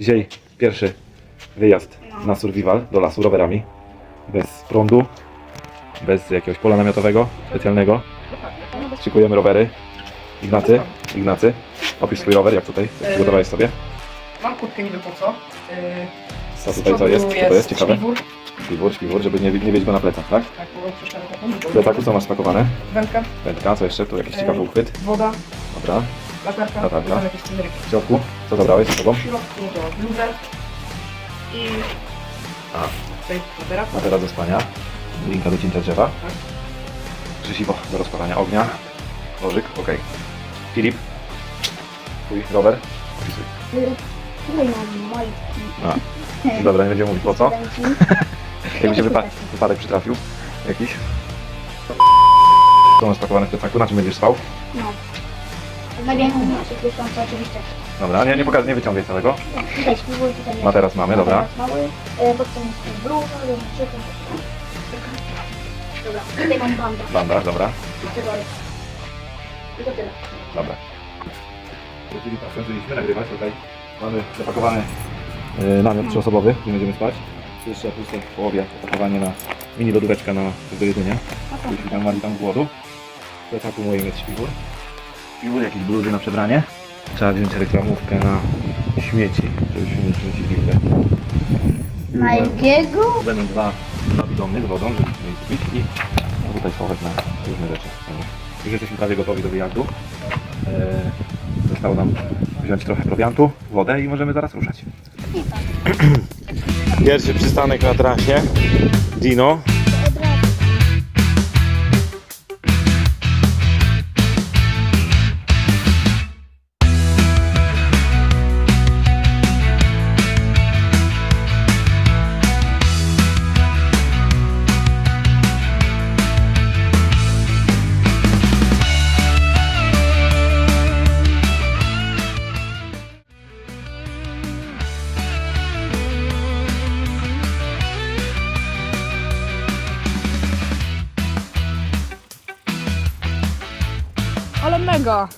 Dzisiaj pierwszy wyjazd na survival do lasu rowerami. Bez prądu, bez jakiegoś pola namiotowego specjalnego. Szykujemy rowery. Ignacy, Ignacy, opisz swój rower, jak tutaj jak przygotowałeś sobie. Mam kurtkę niby po co. Co tutaj co jest? Co to jest? Ciekawe. śpiwór. Śpiwór, śpiwór, żeby nie, nie mieć go na plecach, tak? Tak, bo przeszkadza taką. W plecaku co masz spakowane? Wędka, Wędka, co jeszcze? Tu jakiś ciekawy uchwyt. woda, Dobra. Latarka, Latarka. tam jakieś. W środku, co zabrałeś ze sobą? W środku to bluzę i A. tutaj materac. Matera do spania, linka do cięcia drzewa, Tak. krzesiwo do rozpalania ognia, nożyk, ok. Filip, twój rower, opisuj. Tutaj mam majtki. A, dobra, nie będziemy mówić po co. Jakby się wypa- wypadek przytrafił jakiś. Co masz spakowane w plecaku, na czym będziesz spał? No. Największą naszych miesiąca oczywiście. Dobra, nie, nie pokaż, nie wyciągaj całego. Tutaj jest. Materac mamy, dobra. Materac mały. E, Potem jest bluza, ręczyk. Dobra, tutaj mam. Bandaż, dobra. I to tyle. dobra. Skończyliśmy nagrywać, tutaj mamy zapakowany yy, namiot trzyosobowy, gdzie będziemy spać. Tu Jeszcze puste w połowie opakowanie na mini lodóweczka na do jedzenia. Jeśli tam mali tam głodu. W plecaku moim jest śpiwór. Śpiwór, jakieś bluzy na przebranie. Trzeba wziąć reklamówkę na śmieci, żebyśmy nie śmiecili w Na jakiego? Będą dwa, dwa bidony z wodą, żebyśmy je kupić i no tutaj schować na różne rzeczy. Już jesteśmy prawie gotowi do wyjazdu. Eee, zostało nam wziąć trochę prowiantu, wodę i możemy zaraz ruszać. Pierwszy przystanek na trasie. Dino. Mega!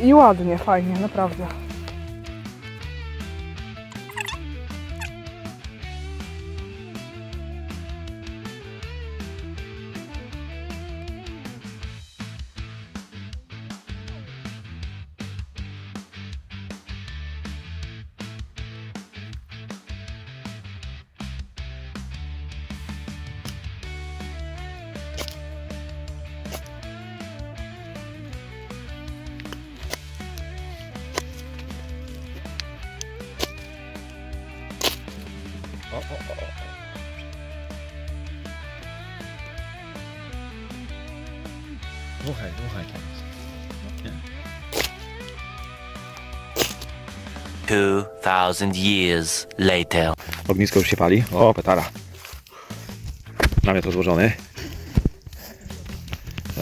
I ładnie, fajnie, naprawdę. Słuchaj, słuchaj teraz. 2,000 years later. Ognisko już się pali. O, petara. Namiot rozłożony.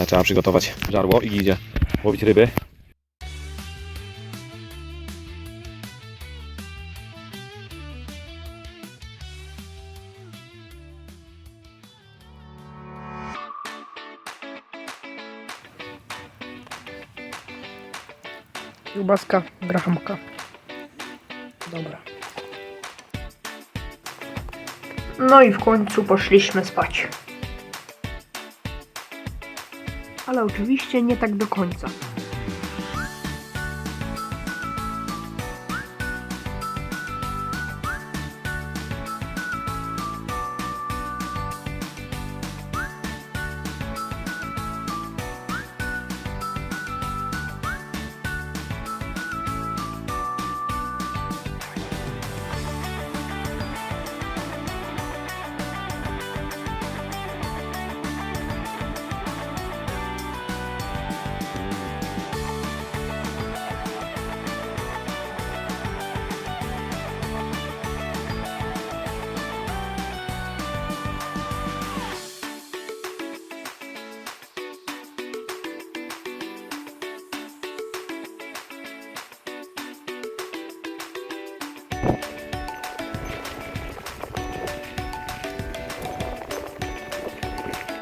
Trzeba przygotować żarło i idzie łowić ryby. Kiełbaska, grahamka. Dobra. No i w końcu poszliśmy spać. Ale oczywiście nie tak do końca.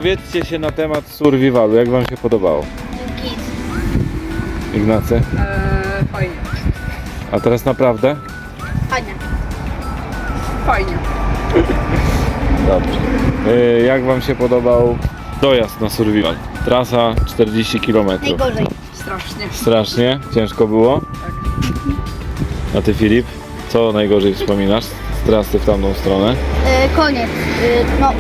Wiedzcie się na temat survivalu, jak wam się podobało? Ignacy? Eee, fajnie. A teraz naprawdę? Fajnie. Fajnie. Dobrze. Y, Jak wam się podobał dojazd na survival? Trasa 40 km. Najgorzej. Strasznie. Strasznie? Ciężko było? A ty Filip? Co najgorzej wspominasz z trasy w tamtą stronę? E, koniec. E, no,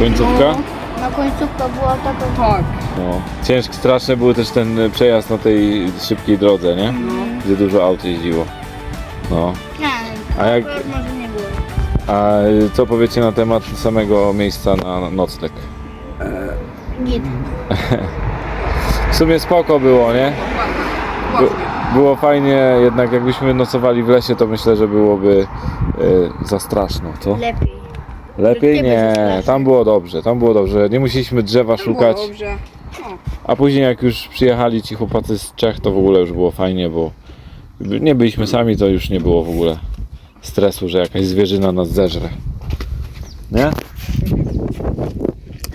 Końcówka? no końcówka była taka... Tak. No. Ciężki, straszny był też ten przejazd na tej szybkiej drodze, nie? Gdzie dużo aut jeździło. No. Nie, A jak- może nie było. A y, co powiecie na temat samego miejsca na nocleg? Git. W sumie spoko było, nie? By, było fajnie, jednak jakbyśmy nocowali w lesie, to myślę, że byłoby y, za straszno, co? Lepiej. Lepiej Nie tam było dobrze, tam było dobrze. Nie musieliśmy drzewa szukać, Dobrze. a później jak już przyjechali ci chłopacy z Czech, to w ogóle już było fajnie, bo nie byliśmy sami, to już nie było w ogóle stresu, że jakaś zwierzyna nas zeżre. Nie?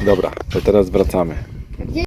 Dobra, to teraz wracamy.